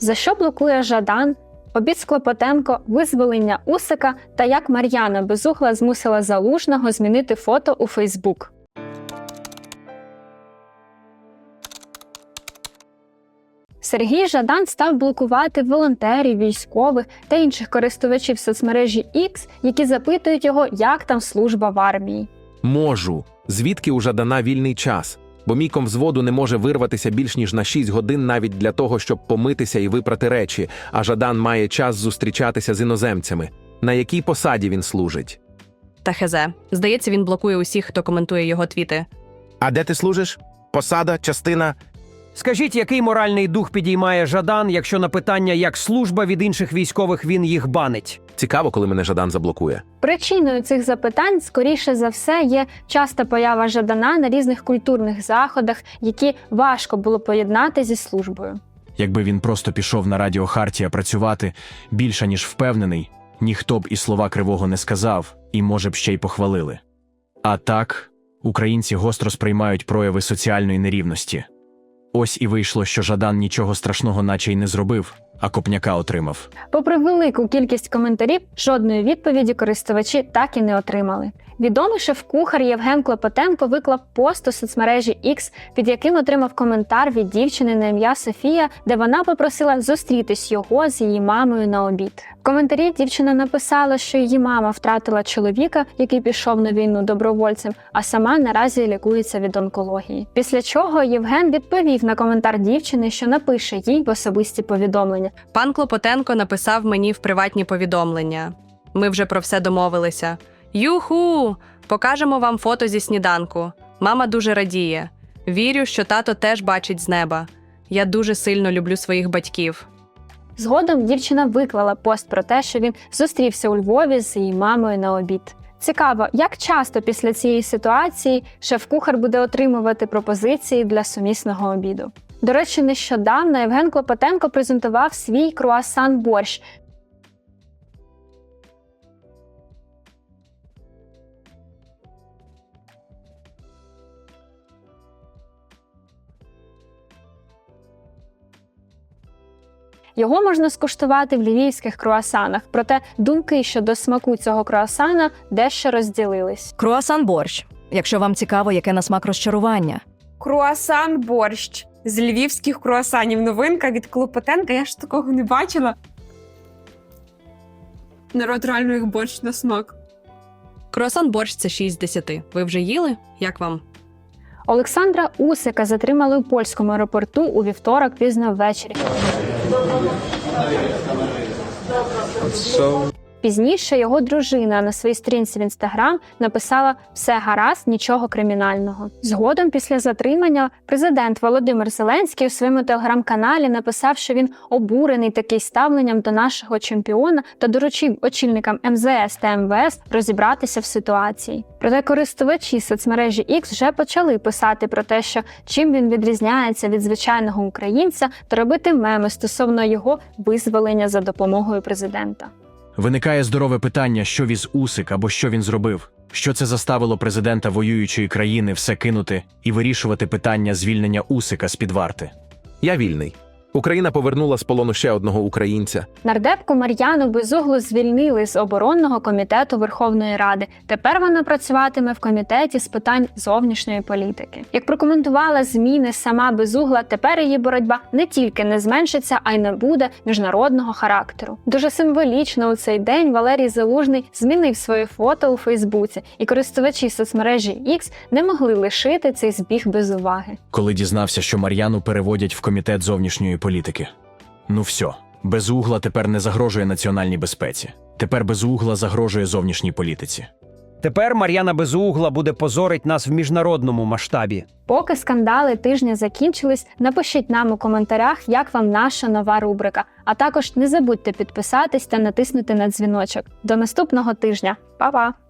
За що блокує Жадан? Обід Склопотенко, визволення Усика та як Мар'яна Безугла змусила залужного змінити фото у Фейсбук. Сергій Жадан став блокувати волонтерів, військових та інших користувачів соцмережі X, які запитують його, як там служба в армії. Можу. Звідки у Жадана вільний час? Бо мій комвзводу не може вирватися більш ніж на 6 годин навіть для того, щоб помитися і випрати речі, а Жадан має час зустрічатися з іноземцями. На якій посаді він служить? Та хезе. Здається, він блокує усіх, хто коментує його твіти. А де ти служиш? Посада, частина. Скажіть, який моральний дух підіймає Жадан, якщо на питання як служба від інших військових він їх банить? Цікаво, коли мене Жадан заблокує. Причиною цих запитань, скоріше за все, є часта поява Жадана на різних культурних заходах, які важко було поєднати зі службою. Якби він просто пішов на радіо Хартія працювати, більше ніж впевнений, ніхто б і слова кривого не сказав, і, може б, ще й похвалили. А так, українці гостро сприймають прояви соціальної нерівності. Ось і вийшло, що Жадан нічого страшного наче й не зробив, а копняка отримав. Попри велику кількість коментарів, жодної відповіді користувачі так і не отримали. Відомий шеф-кухар Євген Клопотенко виклав пост у соцмережі X, під яким отримав коментар від дівчини на ім'я Софія, де вона попросила зустрітись його з її мамою на обід. В коментарі дівчина написала, що її мама втратила чоловіка, який пішов на війну добровольцем, а сама наразі лікується від онкології. Після чого Євген відповів на коментар дівчини, що напише їй в особисті повідомлення. Пан Клопотенко написав мені в приватні повідомлення. Ми вже про все домовилися. Юху! Покажемо вам фото зі сніданку. Мама дуже радіє. Вірю, що тато теж бачить з неба. Я дуже сильно люблю своїх батьків. Згодом дівчина виклала пост про те, що він зустрівся у Львові з її мамою на обід. Цікаво, як часто після цієї ситуації шеф-кухар буде отримувати пропозиції для сумісного обіду. До речі, нещодавно Євген Клопотенко презентував свій круасан борщ. Його можна скуштувати в львівських круасанах, проте думки щодо смаку цього круасана дещо розділились. Круасан борщ. Якщо вам цікаво, яке на смак розчарування. Круасан борщ з львівських круасанів. Новинка від Клопотенка. Я ж такого не бачила. Народ реально їх борщ на смак. Круасан борщ це 6 з 10. Ви вже їли? Як вам? Олександра Усика затримали у польському аеропорту у вівторок пізно ввечері. It's So Пізніше його дружина на своїй сторінці в інстаграм написала все гаразд, нічого кримінального. Згодом, після затримання, президент Володимир Зеленський у своєму телеграм-каналі написав, що він обурений таким ставленням до нашого чемпіона та доручив очільникам МЗС та МВС розібратися в ситуації. Проте користувачі соцмережі X вже почали писати про те, що чим він відрізняється від звичайного українця, та робити меми стосовно його визволення за допомогою президента. Виникає здорове питання, що віз Усик або що він зробив. Що це заставило президента воюючої країни все кинути і вирішувати питання звільнення Усика з під варти? Я вільний. Україна повернула з полону ще одного українця. Нардепку Мар'яну Безуглу звільнили з оборонного комітету Верховної Ради. Тепер вона працюватиме в комітеті з питань зовнішньої політики. Як прокоментувала зміни сама Безугла, тепер її боротьба не тільки не зменшиться, а й не буде міжнародного характеру. Дуже символічно у цей день Валерій Залужний змінив своє фото у Фейсбуці, і користувачі соцмережі X не могли лишити цей збіг без уваги. коли дізнався, що Мар'яну переводять в комітет зовнішньої політики. Ну все, безугла тепер не загрожує національній безпеці. Тепер безугла загрожує зовнішній політиці. Тепер Мар'яна Безугла буде позорить нас в міжнародному масштабі. Поки скандали тижня закінчились, напишіть нам у коментарях, як вам наша нова рубрика. А також не забудьте підписатись та натиснути на дзвіночок. До наступного тижня. Па-па!